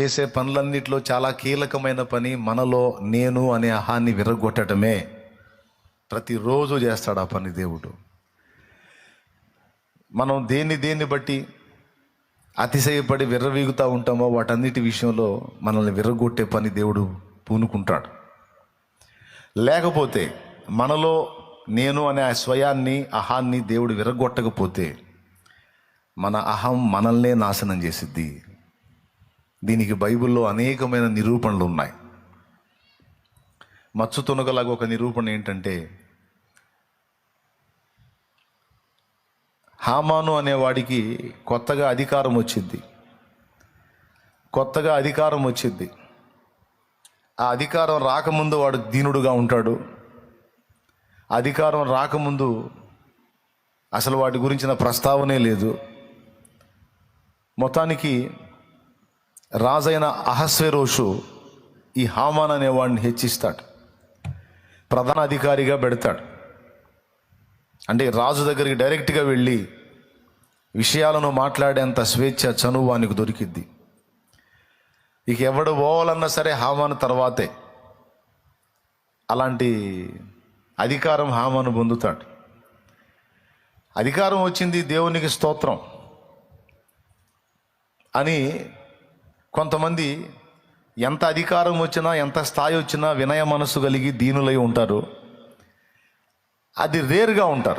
చేసే పనులన్నిటిలో చాలా కీలకమైన పని మనలో నేను అనే అహాన్ని విరగొట్టడమే ప్రతిరోజు చేస్తాడు ఆ పని దేవుడు. మనం దేన్ని దేన్ని బట్టి అతిశయపడి విర్రవీగుతూ ఉంటామో వాటన్నిటి విషయంలో మనల్ని విర్రగొట్టే పని దేవుడు పూనుకుంటాడు. లేకపోతే మనలో నేను అనే ఆ స్వయాన్ని అహాన్ని దేవుడు విరగొట్టకపోతే మన అహం మనల్నే నాశనం చేసిద్ది. దీనికి బైబిల్లో అనేకమైన నిరూపణలు ఉన్నాయి మచ్చు తునగలాగా ఒక నిరూపణ ఏంటంటే హామాను అనేవాడికి కొత్తగా అధికారం వచ్చింది కొత్తగా అధికారం వచ్చింది ఆ అధికారం రాకముందు వాడు దీనుడుగా ఉంటాడు. అధికారం రాకముందు అసలు వాటి గురించిన ప్రస్తావనే లేదు. మొత్తానికి రాజైన అహస్వేరోషు ఈ హామాన్ అనేవాడిని హెచ్చిస్తాడు. ప్రధాన అధికారిగా పెడతాడు. అంటే రాజు దగ్గరికి డైరెక్ట్గా వెళ్ళి విషయాలను మాట్లాడేంత స్వేచ్ఛ చనువు వానికి దొరికిద్ది. ఇక ఎవడు పోవాలన్నా సరే హామాను తర్వాతే. అలాంటి అధికారం హామాను పొందుతాడు. అధికారం వచ్చింది దేవునికి స్తోత్రం అని కొంతమంది ఎంత అధికారం వచ్చినా ఎంత స్థాయి వచ్చినా వినయ మనసు కలిగి దీనులై ఉంటారు. అది రేరుగా ఉంటారు.